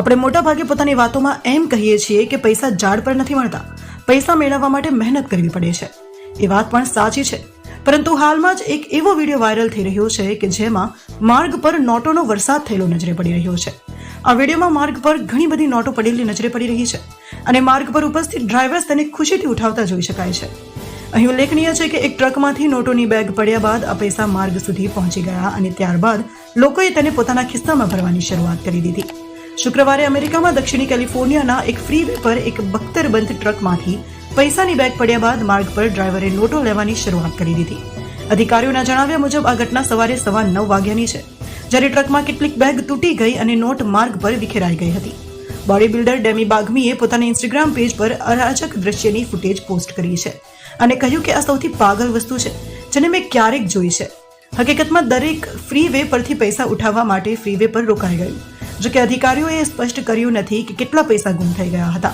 આપણે મોટાભાગે પોતાની વાતોમાં એમ કહીએ છીએ કે પૈસા ઝાડ પર નથી મળતા પૈસા મેળવવા માટે મહેનત કરવી પડે છે. એ વાત પણ સાચી છે. પરંતુ હાલમાં જ એક એવો વીડિયો વાયરલ થઈ રહ્યો છે કે જેમાં માર્ગ પર નોટોનો વરસાદ થયેલો નજરે પડી રહ્યો છે. આ વિડીયોમાં માર્ગ પર ઘણી બધી નોટો પડેલી નજરે પડી રહી છે અને માર્ગ પર ઉપસ્થિત ડ્રાઈવર્સ તેને ખુશીથી ઉઠાવતા જોઈ શકાય છે. અહીં ઉલ્લેખનીય છે કે એક ટ્રકમાંથી નોટોની બેગ પડ્યા બાદ આ પૈસા માર્ગ સુધી પહોંચી ગયા અને ત્યારબાદ લોકોએ તેને પોતાના ખિસ્સામાં ભરવાની શરૂઆત કરી દીધી. શુક્રવારે અમેરિકામાં દક્ષિણી કેલિફોર્નિયાના એક ફ્રીવે પર એક બખ્તરબંધ ટ્રકમાંથી પૈસાની બેગ પડ્યા બાદ માર્ગ પર ડ્રાઈવરે નોટો લેવાની શરૂઆત કરી દીધી. અધિકારીઓના જણાવ્યા મુજબ આ ઘટના સવારે સવા નવ વાગ્યાની છે, જ્યારે ટ્રકમાં કેટલીક બેગ તૂટી ગઈ અને નોટ માર્ગ પર વિખેરાઈ ગઈ હતી. બોડી બિલ્ડર ડેમી બાગમીએ પોતાના ઇન્સ્ટાગ્રામ પેજ પર અરાજક દ્રશ્યની ફૂટેજ પોસ્ટ કરી છે અને કહ્યું કે આ સૌથી પાગલ વસ્તુ છે, જેને મેં ક્યારેક જોઈ છે. હકીકતમાં દરેક ફ્રી વે પરથી પૈસા ઉઠાવવા માટે ફ્રી વે પર રોકાઈ ગયું. જો કે અધિકારીઓએ સ્પષ્ટ કર્યું નથી કે કેટલા પૈસા ગુમ થઈ ગયા હતા.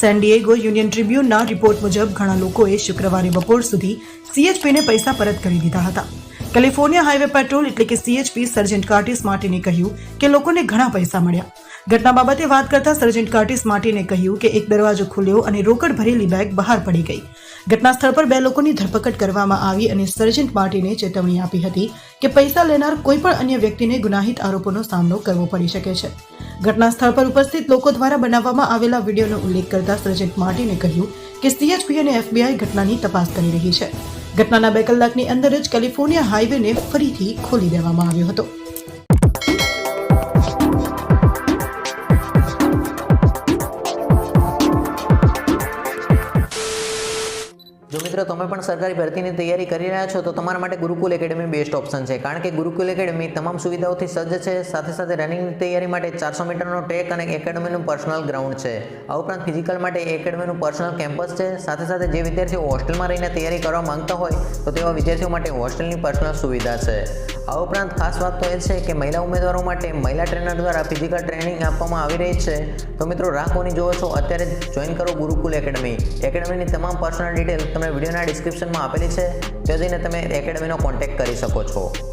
સેન્ડિએગો યુનિયન ટ્રિબ્યુનના રિપોર્ટ મુજબ ઘણા લોકોએ શુક્રવારે બપોર સુધી સીએચપીને પૈસા પરત કરી દીધા હતા. કેલિફોર્નિયા હાઈવે પેટ્રોલ એટલે કે સીએચપી સર્જન્ટ કાર્ટિસ માર્ટિને કહ્યું કે લોકોને ઘણા પૈસા મળ્યા. ઘટના બાબતે વાત કરતા સર્જન્ટ કાર્ટિસ માર્ટિને કહ્યું કે એક દરવાજો ખુલ્યો અને રોકડ ભરેલી બેગ બહાર પડી ગઈ. ઘટના સ્થળ પર બે લોકોની ધરપકડ કરવામાં આવી અને સર્જન્ટ પાર્ટીને ચેતવણી આપી હતી કે પૈસા લેનાર કોઈ પણ અન્ય વ્યક્તિને ગુનાહિત આરોપોનો સામનો કરવો પડી શકે છે. ઘટના સ્થળ પર ઉપસ્થિત લોકો દ્વારા બનાવવામાં આવેલા વિડીયોનો ઉલ્લેખ કરતા સર્જન્ટ માર્ટીને કહ્યું કે સીએચપી અને એફબીઆઈ ઘટનાની તપાસ કરી રહી છે. ઘટનાના બે કલાકની અંદર જ કેલિફોર્નિયા હાઈવેને ફરીથી ખોલી દેવામાં આવ્યો હતો. મિત્રો, તમે પણ સરકારી ભરતીની તૈયારી કરી રહ્યા છો, તો તમારા માટે ગુરુકુલ એકેડમી બેસ્ટ ઓપ્શન છે. કારણ કે ગુરુકુલ એકેડમી તમામ સુવિધાઓથી સજ્જ છે, સાથે સાથે રનિંગની તૈયારી માટે ચારસો મીટરનો ટ્રેક અને એકેડમીનું પર્સનલ ગ્રાઉન્ડ છે. આ ઉપરાંત ફિઝિકલ માટે એકેડમીનું પર્સનલ કેમ્પસ છે. સાથે સાથે જે વિદ્યાર્થીઓ હોસ્ટેલમાં રહીને તૈયારી કરવા માંગતા હોય, તો તેવા વિદ્યાર્થીઓ માટે હોસ્ટેલની પર્સનલ સુવિધા છે. આ ઉપરાંત ખાસ વાત તો એ છે કે મહિલા ઉમેદવારો માટે મહિલા ટ્રેનર દ્વારા ફિઝિકલ ટ્રેનિંગ આપવામાં આવી રહી છે. તો મિત્રો, રાખોની જોવો છો, અત્યારે જોઈન કરો ગુરુકુલ એકેડમી એકેડમીની તમામ પર્સનલ ડિટેલ તમે વિડીયોના ડિસ્ક્રિપ્શનમાં આપેલી છે. ત્યાં જઈને તમે એકેડમીનો કોન્ટેક્ટ કરી શકો છો.